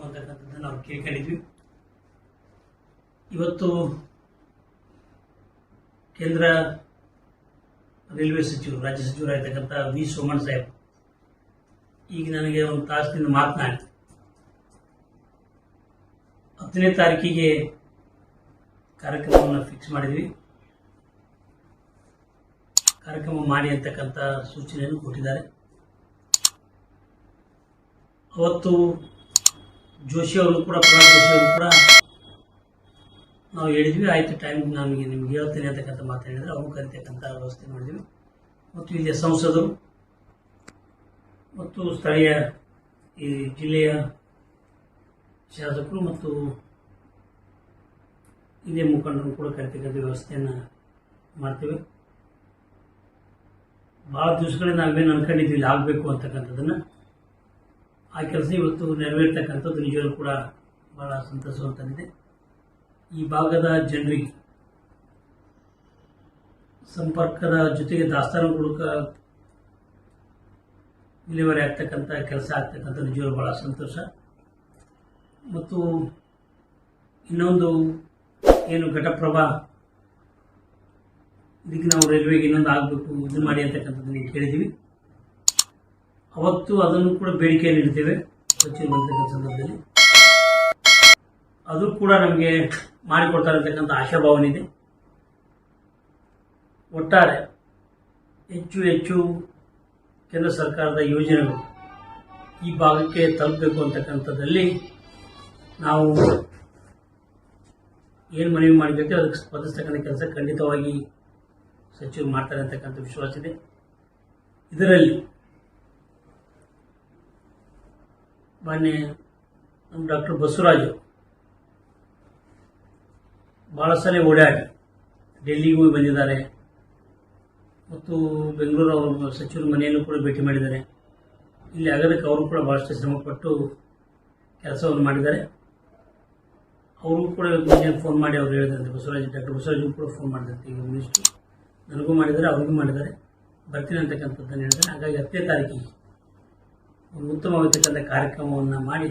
ಮಾಡಬೇಕು ನಾವು ಕೇಳಿದ್ವಿ ಇವತ್ತು ಕೇಂದ್ರ ರೈಲ್ವೆ ಸಚಿವರು ರಾಜ್ಯ ಸಚಿವರಾಗಿರ್ತಕ್ಕಂಥ ವಿ. ಸೋಮಣ್ಣ ಸಾಹೇಬ್, ಈಗ ನನಗೆ ಒಂದು ತಾಸಿನಿಂದ ಮಾತನಾಡಿ. ಹತ್ತನೇ ತಾರೀಕಿಗೆ ಕಾರ್ಯಕ್ರಮವನ್ನು ಫಿಕ್ಸ್ ಮಾಡಿದ್ವಿ. ಕಾರ್ಯಕ್ರಮ ಮಾಡಿ ಅಂತಕ್ಕಂಥ ಸೂಚನೆಯನ್ನು ಕೊಟ್ಟಿದ್ದಾರೆ. ಅವತ್ತು ಜೋಶಿ ಅವರು ಕೂಡ, ಪ್ರಹ್ಲಾದ್ ಜೋಶಿ ಕೂಡ ನಾವು ಹೇಳಿದ್ವಿ, ಆಯಿತು ಟೈಮ್ ನಮಗೆ ನಿಮ್ಗೆ ಹೇಳ್ತೇನೆ ಅಂತಕ್ಕಂಥ ಮಾತು ಹೇಳಿದ್ರೆ ಅವರು ಕರಿತಕ್ಕಂಥ ವ್ಯವಸ್ಥೆ ಮಾಡಿದ್ವಿ ಮತ್ತು ಇಲ್ಲಿಯ ಸಂಸದರು ಮತ್ತು ಸ್ಥಳೀಯ ಈ ಜಿಲ್ಲೆಯ ಶಾಸಕರು ಮತ್ತು ಹಿರಿಯ ಮುಖಂಡರು ಕೂಡ ಕರಿತಕ್ಕಂಥ ವ್ಯವಸ್ಥೆಯನ್ನು ಮಾಡ್ತೇವೆ. ಭಾಳ ದಿವಸಗಳೇ ನಾವೇನು ಅನ್ಕೊಂಡಿದ್ವಿ, ಇಲ್ಲಿ ಆಗಬೇಕು ಅಂತಕ್ಕಂಥದ್ದನ್ನು. ಆ ಕೆಲಸ ಇವತ್ತು ನೆರವೇರ್ತಕ್ಕಂಥದ್ದು ನಿಜವೂ ಕೂಡ ಭಾಳ ಸಂತಸವನ್ನು ತಂದಿದೆ ಈ ಭಾಗದ ಜನರಿಗೆ ಸಂಪರ್ಕದ ಜೊತೆಗೆ ದಾಸ್ತಾನು ಮೂಲಕ ವಿಲೇವಾರಿ ಆಗ್ತಕ್ಕಂಥ ಕೆಲಸ ಆಗ್ತಕ್ಕಂಥ ನಿಜವೂ ಭಾಳ ಸಂತೋಷ. ಮತ್ತು ಇನ್ನೊಂದು ಏನು ಘಟಪ್ರಭಾ, ಇದಕ್ಕೆ ನಾವು ರೈಲ್ವೆಗೆ ಇನ್ನೊಂದು ಆಗಬೇಕು, ಇದು ಮಾಡಿ ಅಂತಕ್ಕಂಥದ್ದನ್ನು ಕೇಳಿದ್ದೀವಿ. ಅವತ್ತು ಅದನ್ನು ಕೂಡ ಬೇಡಿಕೆ ಇಡ್ತೇವೆ. ಬಂದಿರ್ತಕ್ಕಂಥ ಸಂದರ್ಭದಲ್ಲಿ. ಅದು ಕೂಡ ನಮಗೆ ಮಾಡಿಕೊಡ್ತಾರೆ ಅಂತಕ್ಕಂಥ ಆಶಾಭಾವನೆ ಇದೆ. ಒಟ್ಟಾರೆ ಹೆಚ್ಚು ಹೆಚ್ಚು ಕೇಂದ್ರ ಸರ್ಕಾರದ ಯೋಜನೆಗಳು ಈ ಭಾಗಕ್ಕೆ ತಲುಪಬೇಕು ಅಂತಕ್ಕಂಥದ್ದಲ್ಲಿ ನಾವು ಏನು ಮನವಿ ಮಾಡಬೇಕು ಅದಕ್ಕೆ ಸ್ಪಂದಿಸ್ತಕ್ಕಂಥ ಕೆಲಸ ಖಂಡಿತವಾಗಿ ಸಚಿವರು ಮಾಡ್ತಾರೆ ಅಂತಕ್ಕಂಥ ವಿಶ್ವಾಸ ಇದೆ. ಇದರಲ್ಲಿ ಮಾನ್ಯ ನಮ್ಮ ಡಾಕ್ಟರ್ ಬಸವರಾಜು ಭಾಳ ಸಲ ಓಡಾಡಿ ಡೆಲ್ಲಿಗೂ ಬಂದಿದ್ದಾರೆ. ಮತ್ತು ಬೆಂಗಳೂರು ಅವರು ಸಚಿವರ ಮನೆಯಲ್ಲೂ ಕೂಡ ಭೇಟಿ ಮಾಡಿದ್ದಾರೆ. ಇಲ್ಲಿ ಆಗದಕ್ಕೆ ಅವರು ಕೂಡ ಭಾಳಷ್ಟು ಶ್ರಮಪಟ್ಟು ಕೆಲಸವನ್ನು ಮಾಡಿದ್ದಾರೆ. ಅವರು ಕೂಡ ಫೋನ್ ಮಾಡಿ ಅವ್ರು ಹೇಳಿದಂತೆ ಬಸವರಾಜ್, ಡಾಕ್ಟರ್ ಬಸವರಾಜು ಕೂಡ ಫೋನ್ ಮಾಡಿದಂತೆ ಈಗ ಮಿನಿಸ್ಟ್ರು ನನಗೂ ಮಾಡಿದ್ದಾರೆ, ಅವ್ರಿಗೂ ಮಾಡಿದ್ದಾರೆ. ಬರ್ತೀನಿ ಅಂತಕ್ಕಂಥದ್ದನ್ನು ಹೇಳಿದ್ದಾರೆ. ಹಾಗಾಗಿ ಹತ್ತನೇ ತಾರೀಕಿಗೆ ಉತ್ತಮವಾಗಿರ್ತಕ್ಕಂಥ ಕಾರ್ಯಕ್ರಮವನ್ನು ಮಾಡಿ